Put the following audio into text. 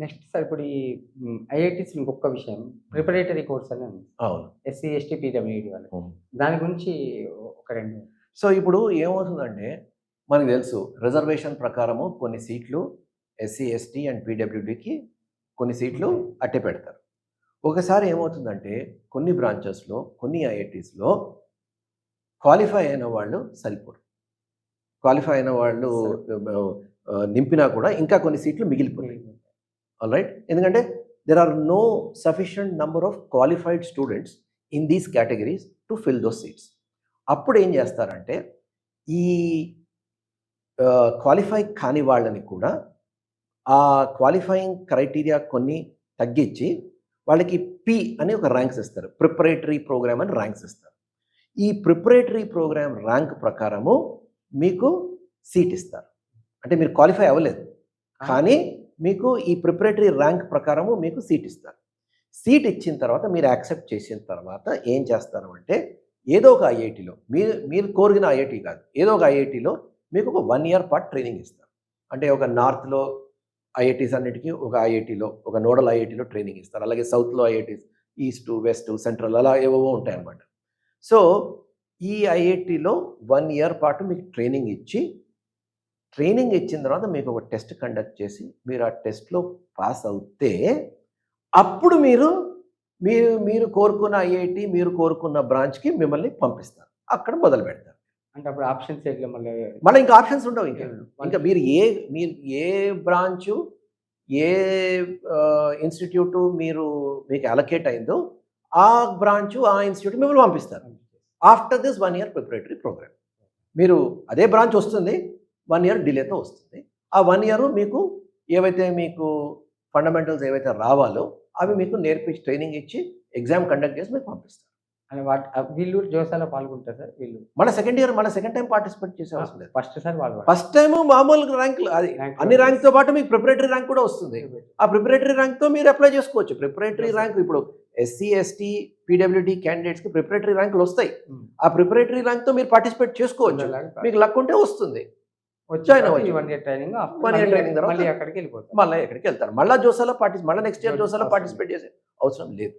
Next sir ఇప్పుడు ఈ IITs ఇంకొక విషయం ప్రిపరేటరీ కోర్స్ అని అవును. ఎస్సీ ఎస్టీ పీడబ్ల్యూడి వాళ్ళకి ఉమ్. దాని గురించి ఒక రెండు సో ఇప్పుడు ఏమవుతుందంటే మనకు తెలుసు రిజర్వేషన్ ప్రకారము కొన్ని సీట్లు ఎస్సీ ఎస్టీ అండ్ పీడబ్ల్యూడికి కొన్ని సీట్లు అట్టే పెడతారు. ఒకసారి ఏమవుతుందంటే కొన్ని బ్రాంచెస్లో కొన్ని ఐఐటీస్లో క్వాలిఫై అయిన వాళ్ళు సరిపోరు. క్వాలిఫై అయిన వాళ్ళు నింపినా కూడా ఇంకా కొన్ని సీట్లు మిగిలిపోతాయి. ఆల్ రైట్ ఎందుకంటే there are no sufficient number of qualified students in these categories to fill those seats అప్పుడు ఏం చేస్తారంటే ఈ క్వాలిఫై కాని వాళ్ళని కూడా ఆ క్వాలిఫైయింగ్ క్రైటీరియా కొన్ని తగ్గించి వాళ్ళకి పి అని ఒక ర్యాంక్స్ ఇస్తారు. ప్రిపరేటరీ ప్రోగ్రామ్ అని ర్యాంక్స్ ఇస్తారు. ఈ ప్రిపరేటరీ ప్రోగ్రామ్ ర్యాంక్ ప్రకారము మీకు సీట్ ఇస్తారు. అంటే మీరు క్వాలిఫై అవ్వలేదు. కానీ మీకు ఈ ప్రిపరేటరీ ర్యాంక్ ప్రకారము మీకు సీట్ ఇస్తారు. సీట్ ఇచ్చిన తర్వాత మీరు యాక్సెప్ట్ చేసిన తర్వాత ఏం చేస్తారు అంటే ఏదో ఒక ఐఐటిలో మీరు మీరు కోరిన ఐఐటి కాదు ఏదో ఒక ఐఐటిలో మీకు ఒక వన్ ఇయర్ పాటు ట్రైనింగ్ ఇస్తారు. అంటే ఒక నార్త్లో ఐఐటీస్ అన్నిటికీ ఒక ఐఐటిలో ఒక నోడల్ ఐఐటిలో ట్రైనింగ్ ఇస్తారు. అలాగే సౌత్లో ఐఐటీస్ ఈస్ట్ వెస్ట్ సెంట్రల్ అలా ఏవేవో ఉంటాయన్నమాట. సో ఈ ఐఐటిలో వన్ ఇయర్ పాటు మీకు ట్రైనింగ్ ఇచ్చి ట్రైనింగ్ ఇచ్చిన తర్వాత మీకు ఒక టెస్ట్ కండక్ట్ చేసి మీరు ఆ టెస్ట్లో పాస్ అవుతే అప్పుడు మీరు మీరు మీరు కోరుకున్న ఐఐటి మీరు కోరుకున్న బ్రాంచ్కి మిమ్మల్ని పంపిస్తారు. అక్కడ మొదలు పెడతారు. అంటే అప్పుడు ఆప్షన్స్ మళ్ళీ? మళ్ళీ ఇంకా ఆప్షన్స్ ఉండవు ఇంకా. ఇంకా మీరు ఏ మీరు ఏ బ్రాంచు ఏ ఇన్స్టిట్యూట్ మీరు మీకు అలొకేట్ అయిందో ఆ బ్రాంచు ఆ ఇన్స్టిట్యూట్ మిమ్మల్ని పంపిస్తారు. After this one year preparatory program మీరు అదే బ్రాంచ్ వస్తుంది వన్ ఇయర్ డిలేతో వస్తుంది. ఆ వన్ ఇయర్ మీకు ఏవైతే మీకు ఫండమెంటల్స్ ఏవైతే రావాలో అవి మీకు నేర్పించి ట్రైనింగ్ ఇచ్చి ఎగ్జామ్ కండక్ట్ చేసి మీకు పంపిస్తారు. అని వాటి వీళ్ళు జోసాలో పాల్గొంటారు సార్ వీళ్ళు? మళ్ళీ సెకండ్ ఇయర్ మళ్ళీ సెకండ్ టైం పార్టిసిపేట్ చేసే అవసరం లేదు. ఫస్ట్ సార్ వాళ్ళు ఫస్ట్ టైం మామూలు ర్యాంక్ అది అన్ని ర్యాంక్తో పాటు మీకు ప్రిపరేటరీ ర్యాంక్ కూడా వస్తుంది. ఆ ప్రిపరేటరీ ర్యాంక్తో మీరు అప్లై చేసుకోవచ్చు. ప్రిపరేటరీ ర్యాంక్ ఇప్పుడు ఎస్సీ ఎస్టీ పీడబ్ల్యూడి క్యాండిడేట్స్కి ప్రిపరేటరీ ర్యాంకులు వస్తాయి. ఆ ప్రిపరేటరీ ర్యాంక్తో మీరు పార్టిసిపేట్ చేసుకోవచ్చు. మీకు లక్ ఉంటే వస్తుంది. అవ్వచ్చు. One year training One year training తర్వాత మళ్ళీ అక్కడికి వెళ్ళిపోతారు మళ్ళీ ఎక్కడికి వెళ్తారు. మళ్ళీ జోసాలో పార్టిసిపేట్ మళ్ళీ నెక్స్ట్ ఇయర్ జోసాలో పార్టిసిపేట్ చేసే అవసరం లేదు.